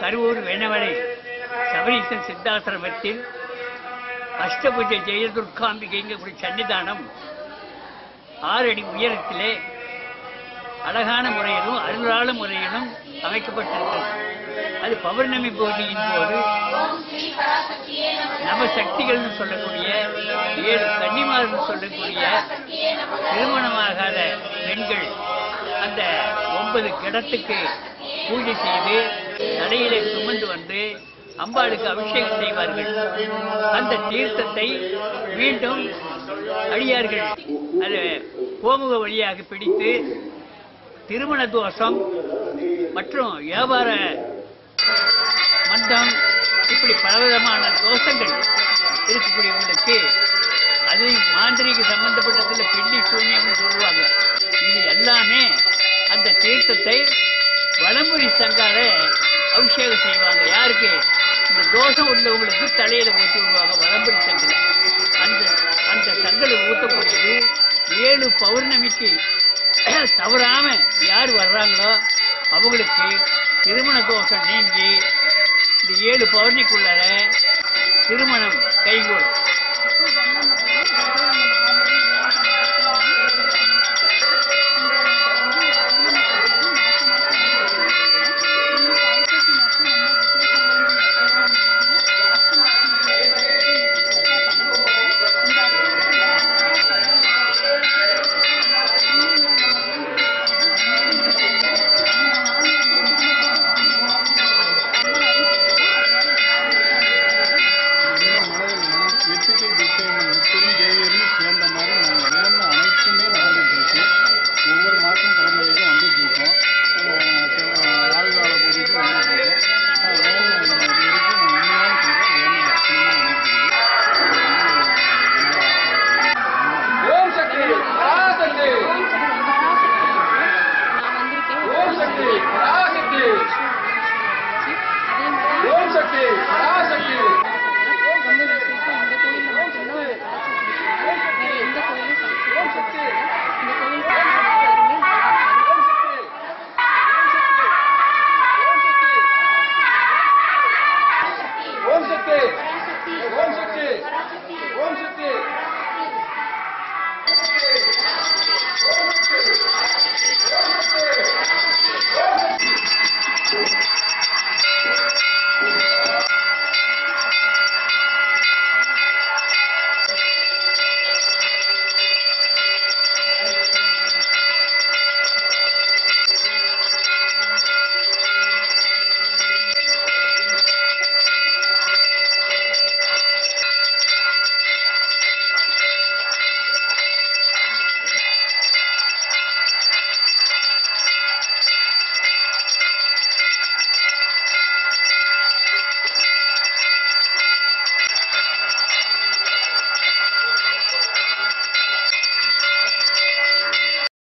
கருவூர் வெனவரை சபரீசன் சித்தாசிரமத்தில் அஷ்டபுஜ ஜெயதுர்காம்பிகைங்கக்கூடிய சன்னிதானம் ஆறு அடி உயரத்திலே அழகான முறையிலும் அருளாள முறையிலும் அமைக்கப்பட்டிருக்கிறது. அது பௌர்ணமி பூஜையின் போது நவசக்திகள்னு சொல்லக்கூடிய ஏழு கன்னிமார்கள் சொல்லக்கூடிய திருமணமாகாத பெண்கள் அந்த ஒன்பது கிடத்துக்கு பூஜை செய்து நடையிலே சுமந்து வந்து அம்பாளுக்கு அபிஷேகம் செய்வார்கள். அந்த தீர்த்தத்தை மீண்டும் அடியார்கள் அது கோமுக வழியாக பிடித்து திருமண தோஷம் மற்றும் வியாபார மந்தம் இப்படி பலவிதமான தோஷங்கள் இருக்கக்கூடியவங்களுக்கு அது மாந்திரிக்கு சம்பந்தப்பட்டதில் பெண்ணி சூன்யம்னு சொல்லுவாங்க. இது எல்லாமே அந்த தீர்த்தத்தை வடமொழி சங்கால அபிஷேகம் செய்வாங்க. யாருக்கு? இந்த தோஷம் உள்ளவங்களுக்கு தலையில ஊற்றி விடுவாங்க வடமொழி சங்கில. அந்த அந்த சங்கல ஊற்றக்கூடியது ஏழு பௌர்ணமிக்கு. தவறாம யார் வர்றாங்களோ அவங்களுக்கு திருமண தோஷம் நீங்கி இந்த ஏழு பௌர்ணிக்குள்ளார திருமணம் கைகூடும். Torilla.